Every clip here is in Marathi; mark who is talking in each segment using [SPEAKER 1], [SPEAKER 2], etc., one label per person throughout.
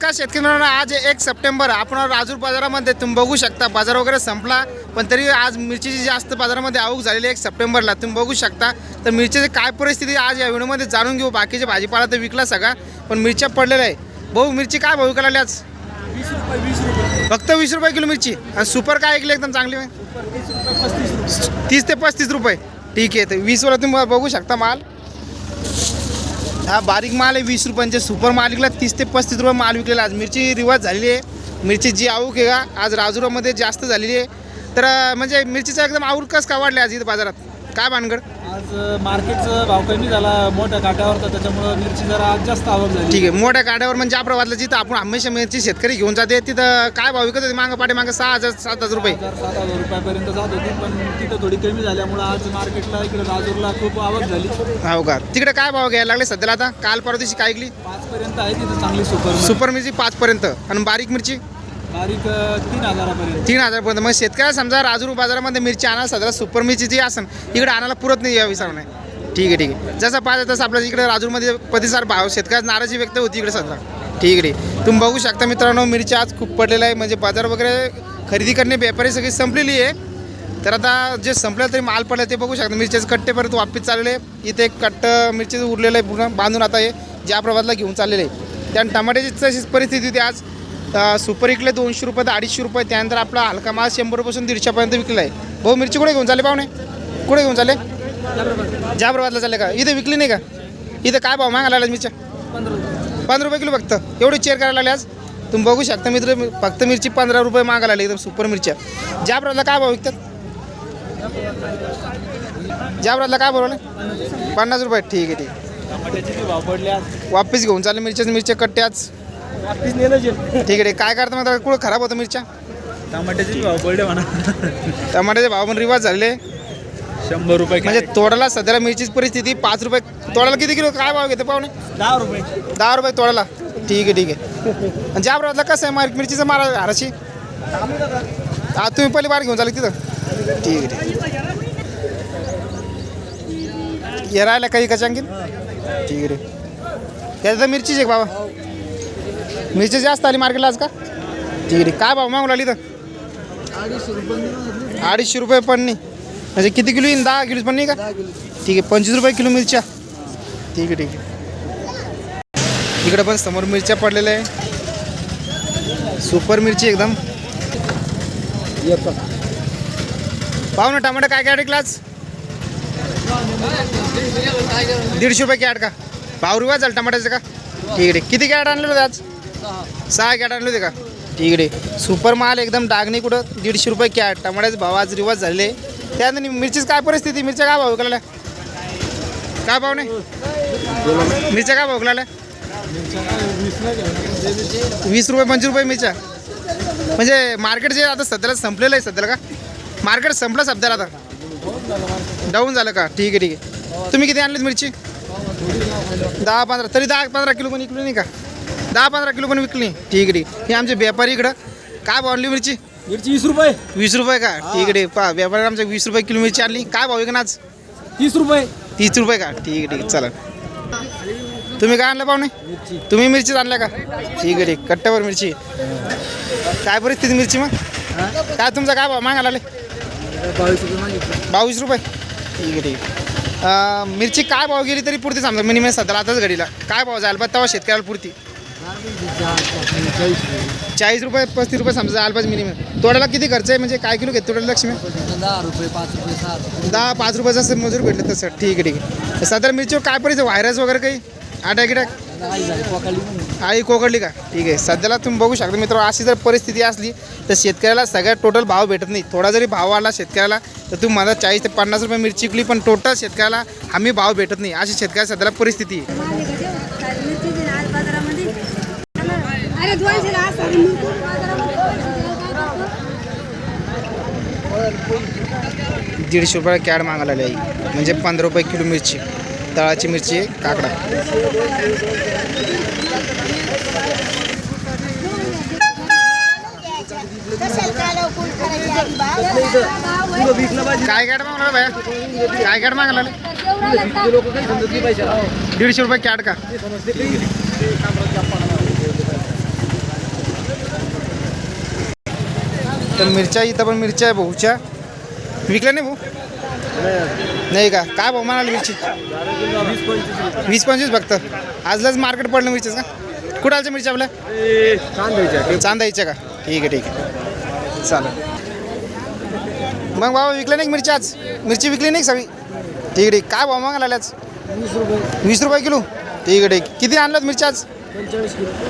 [SPEAKER 1] का शेतकरी मित्रांनो आज एक सप्टेंबर. आपण राजूर बाजारामध्ये तुम्ही बघू शकता बाजार वगैरे संपला पण तरी आज मिरचीची जास्त बाजारामध्ये आवक झालेली आहे एक सप्टेंबरला. तुम्ही बघू शकता तर मिरचीची काय परिस्थिती आज या व्हिडिओमध्ये जाणून घेऊ. बाकीचे भाजीपाला तर विकला सगळा पण मिरच्या पडलेल्या आहे भाऊ मिरची काय भाऊ विकायला आज?
[SPEAKER 2] वीस रुपये वीस रुपये.
[SPEAKER 1] फक्त वीस रुपये किलो मिरची. आणि सुपर काय ऐकली एकदम चांगली
[SPEAKER 2] तीस
[SPEAKER 1] ते पस्तीस रुपये. ठीक आहे तर वीसवाला तुम्ही बघू शकता माल. हा बारीक माल आहे वीस रुपयांचे. सुपर माल विकला तीस ते पस्तीस रुपये माल विकलेला आज मिरची रिवाज झालेली आहे. मिरची जी आवक आहे का आज राजुरामध्ये जास्त झालेली आहे. तर म्हणजे मिरचीचा एकदम आवक कस का वाढली आज इथं बाजारात? काय भानगड?
[SPEAKER 2] आज मार्केटचा भाव कमी झाला मोठ्या काट्यावर तर त्याच्यामुळं मिरची जरा आज जास्त आवक झाली.
[SPEAKER 1] ठीक आहे मोठ्या गाड्यावर म्हणजे प्रवादला जिथं आपण हमेशा मिरची शेतकरी घेऊन जाते तिथं काय भाव विकत होते? मागं पाठी मागं सहा हजार सात हजार रुपये.
[SPEAKER 2] हजार सात हजार रुपयापर्यंत जात होती पण तिथं थोडी कमी झाल्यामुळं आज मार्केटला इकडे राजूरला खूप आवक झाली.
[SPEAKER 1] हो का? तिकडे काय भाव घ्यायला लागले सध्याला आता? काल परवा दिवशी काय ऐकली?
[SPEAKER 2] पाचपर्यंत आहे तिथं चांगली सुपर.
[SPEAKER 1] सुपर मिरची पाचपर्यंत. आणि बारीक मिरची?
[SPEAKER 2] तारीख तीन हजारापर्यंत.
[SPEAKER 1] तीन हजारपर्यंत. मग शेतकऱ्या समजा राजूर बाजारामध्ये मिरची आणायला सध्या सुपर मिरची जी असेल इकडे आणायला पुरत नाही या विचार नाही. ठीक आहे ठीक आहे. जसं पाहिजे तसं आपल्या इकडे राजूरमध्ये प्रतिसार भाव शेतकऱ्याची नाराजी व्यक्त होती इकडे सध्या. ठीक आहे ठीक आहे. तुम्ही बघू शकता मित्रांनो मिरची आज खूप पडलेला आहे. म्हणजे बाजार वगैरे खरेदी करणे व्यापारी सगळी संपलेली आहे. तर आता जे संपलं तरी माल पडलं ते बघू शकता. मिरच्याचे कट्टेपर्यंत वापिस चाललेले इथे एक कट्ट मिरचीचं उरलेलं आहे पूर्ण बांधून आता हे ज्या प्रभातला घेऊन चाललेले आहे. त्यानं टमाट्याची तशीच परिस्थिती होती आज. अ, सुपर विकले दोनशे रुपये ते अडीचशे रुपये. त्यानंतर आपला हलका माल शंभर रुपयापासून दीडशेपर्यंत विकला आहे भाऊ मिरची कुठे घेऊन चालले पाहुणे? कुठे घेऊन चालले? ज्या प्रभातला चालले का? इथे विकली नाही का? इथं काय भाव मागायला लागला मिरच्या?
[SPEAKER 2] पंधरा रुपये
[SPEAKER 1] किलो फक्त. एवढी चेअर करायला लागले आज. तुम्ही बघू शकता मित्र फक्त मिरची पंधरा रुपये मागायला लागली एकदम सुपर मिरच्या. ज्या प्रभातला काय भाव विकतात? ज्या प्रभातला काय बोलवलं पन्नास रुपये. ठीक आहे ठीक
[SPEAKER 2] भाव
[SPEAKER 1] वापस घेऊन चालले मिरच्या मिरच्या कट्टे आज.
[SPEAKER 2] वापिस नेलं जे
[SPEAKER 1] ठीक आहे ठीक आहे. काय करता मग कुठं खराब होतं मिरच्या?
[SPEAKER 2] टमाट्याचे भाव पडले म्हणा.
[SPEAKER 1] टमाट्याचे भाव पण रिवाज झाले
[SPEAKER 2] शंभर रुपये
[SPEAKER 1] म्हणजे तोडाला सध्याला मिरचीची परिस्थिती पाच रुपये तोडाला किती किलो काय भाव घेते पाहुणे?
[SPEAKER 2] दहा रुपये.
[SPEAKER 1] दहा रुपये तोडाला ठीक आहे ठीक आहे. आणि ज्या प्रभातला कसं आहे मार्क मिरचीचं मारा हाराची हा तुम्ही पहिली बार घेऊन चालले तिथं. ठीक आहे ठीक आहे. हे राहिला काही कशा आणखीन ठीक आहे रे त्याचं तर मिरचीच आहे का बाबा? मिरची जास्त आली मार्केटला आज का? ठीक आहे. काय भाव मागून आली तर अडीचशे रुपये पण नाही. म्हणजे किती किलो येईन? दहा किलो पण नाही का? ठीक आहे पंचवीस रुपये किलो मिरच्या. ठीक आहे ठीक आहे. इकडे पण समोर मिरच्या पडलेल्या आहे. सुपर मिरची एकदम. पाहू ना टमाटर काय काय क्लास दीडशे रुपये कॅट का? भाव रिवाज झालं टमाट्याचं का? ठीक आहे ठीक. किती कॅट आणले होते आज? सहा कॅट आणले होते का? ठीक आहे ठीक. सुपर माल एकदम डागणी कुठं? दीडशे रुपये कॅट टमाट्याचे भाव आज रिवाज झाले त्यानंतर मिरचीच काय परिस्थिती? मिरच्या काय भाव विकला काय भाव नाही? मिरच्या काय भाव विकला वीस रुपये पंचवीस रुपये मिरच्या. म्हणजे मार्केट जे आता सध्याला संपलेलं आहे सध्याला का? मार्केट संपलं सध्याला आता. डाऊन झालं का? ठीक आहे ठीक आहे. तुम्ही किती आणलीत मिरची? दहा पंधरा. तरी दहा पंधरा किलो पण इकडे नाही का? दहा पंधरा किलो पण विकली. ठीक आहे हे आमचे व्यापारी इकडं. काय भाव आणली मिरची?
[SPEAKER 2] मिरची वीस रुपये.
[SPEAKER 1] वीस रुपये का? ठीक आहे पहा व्यापारी आमच्या वीस रुपये किलो मिरची आणली. काय भाव विकणार आज?
[SPEAKER 2] तीस रुपये.
[SPEAKER 1] तीस रुपये का? ठीक आहे ठीक चला. तुम्ही काय आणलं पाहुणे? तुम्ही मिरचीच आणल्या का? ठीक आहे ठीक कट्ट्यावर मिरची. काय परिस्थिती मिरची मग? काय तुमचा काय भाव? मागायला आले?
[SPEAKER 2] बावीस रुपये
[SPEAKER 1] ठीक आहे ठीक मिरची काय भाव गेली तरी पुरती समजा. मिनिमम सध्याला आताच घडीला. काय भाव जायला पाहिजे? तेव्हा शेतकऱ्याला पुरती. चाळीस रुपये पस्तीस रुपये समजा पाहिजे मिनिमम तोड्याला किती खर्च आहे? म्हणजे काय किलो घेत तोड्याला लक्ष्मी?
[SPEAKER 2] दहा रुपये पाच रुपये रुपये.
[SPEAKER 1] दहा पाच रुपये जसं मजूर भेटले तसं ठीक आहे ठीक आहे. सध्या मिरचीवर काय परिस्थिती व्हायरस वगैरे काही? अटॅक गिटॅक आई कोकडली का? ठीक आहे. सध्याला तुम्ही बघू शकता मित्र अशी जर परिस्थिती असली तर शेतकऱ्याला सगळ्यात टोटल भाव भेटत नाही. थोडा जरी भाव आला शेतकऱ्याला तर तुम्ही मला चाळीस ते पन्नास रुपये मिरची विकली पण टोटल शेतकऱ्याला हमी भाव भेटत नाही. अशी शेतकऱ्या सध्याला परिस्थिती आहे
[SPEAKER 3] अरे दोनशे ला असं मुकुट
[SPEAKER 1] दीडशे रुपये कॅड मागायला आली आई. म्हणजे पंधरा रुपये किलो मिरची तळाची मिरची काकडा. काय कॅड मागला भया काय कॅड
[SPEAKER 2] मागला
[SPEAKER 1] दीडशे रुपये कॅड का? तर मिरच्या इथं पण मिरच्या आहे भाऊच्या. विकल्या नाही भाऊ? नाही का? काय भाऊ म्हणाली मिरची? वीस पंचवीस फक्त. आजलाच मार्केट पडलं मिरचीच का? कुठं आलच्या मिरच्या आपल्या? चांदायच्या का? ठीक आहे ठीक आहे. चालेल. मग बाबा विकले नाही मिरची आज? मिरची विकली नाही सगळी? ठीक आहे ठीक काय भाव मग आल्याच वीस रुपये किलो. ठीक आहे ठीक आहे. किती आणलं मिरची आज?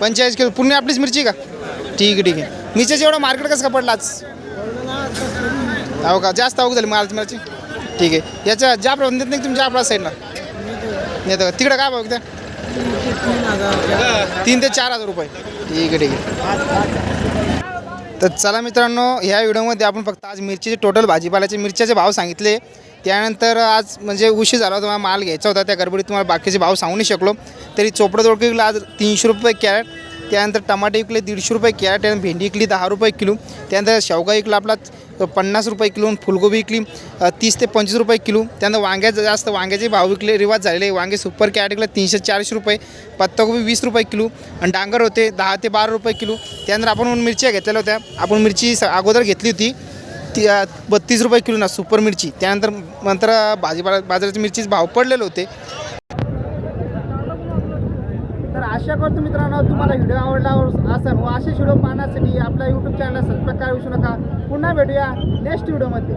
[SPEAKER 1] पंचेचाळीस किलो. पुणे आपलीच मिरची का? ठीक आहे ठीक आहे. निचेच एवढं मार्केट कसं का पडलं आज? हो का जास्त आवक झाली माल मिरची ठीक आहे. याच्या ज्या प्रमाणे देत नाही तुम्ही ज्या साईडला नेतं का? तिकडं काय भाव त्या तीन ते चार हजार रुपये. ठीक आहे ठीक आहे. तर चला मित्रांनो ह्या व्हिडिओमध्ये आपण फक्त आज मिरचीचे टोटल भाजीपाल्याचे मिरच्याचे भाव सांगितले. त्यानंतर आज म्हणजे उशीर झाला होता माल घ्यायचा होता त्या गडबडीत तुम्हाला बाकीचे भाव सांगू नाही शकलो. तरी चोपडा दोडकं आज तीनशे रुपये कॅरेट त्यानंतर टमाटे विकले दीडशे रुपये कॅरेट आणि भेंडी विकली दहा रुपये किलो. त्यानंतर शेवगा विकला आपला पन्नास रुपये किलो फुलगोबी विकली तीस ते पंचवीस रुपये किलो. त्यानंतर वांग्याचं जास्त वांग्याचे भाव विकले रिवाज झालेले. वांगे सुपर कॅरेट विकले तीनशे चारशे रुपये पत्ताकोबी वीस रुपये किलो आणि डांगर होते दहा ते बारा रुपये किलो. त्यानंतर आपण मिरच्या घेतलेल्या होत्या. आपण मिरची स- अगोदर घेतली होती. ती बत्तीस रुपये किलो ना सुपर मिरची. त्यानंतर नंतर भाजीपाला बाजाराची मिरचीच भाव पडलेले होते. आशा करतो मित्रांनो तुम्हाला व्हिडिओ आवडला असेल व असेच व्हिडिओ पाहण्यासाठी आपल्या यूट्यूब चॅनल सबस्क्राईब करू नका. पुन्हा भेटूया नेक्स्ट व्हिडिओमध्ये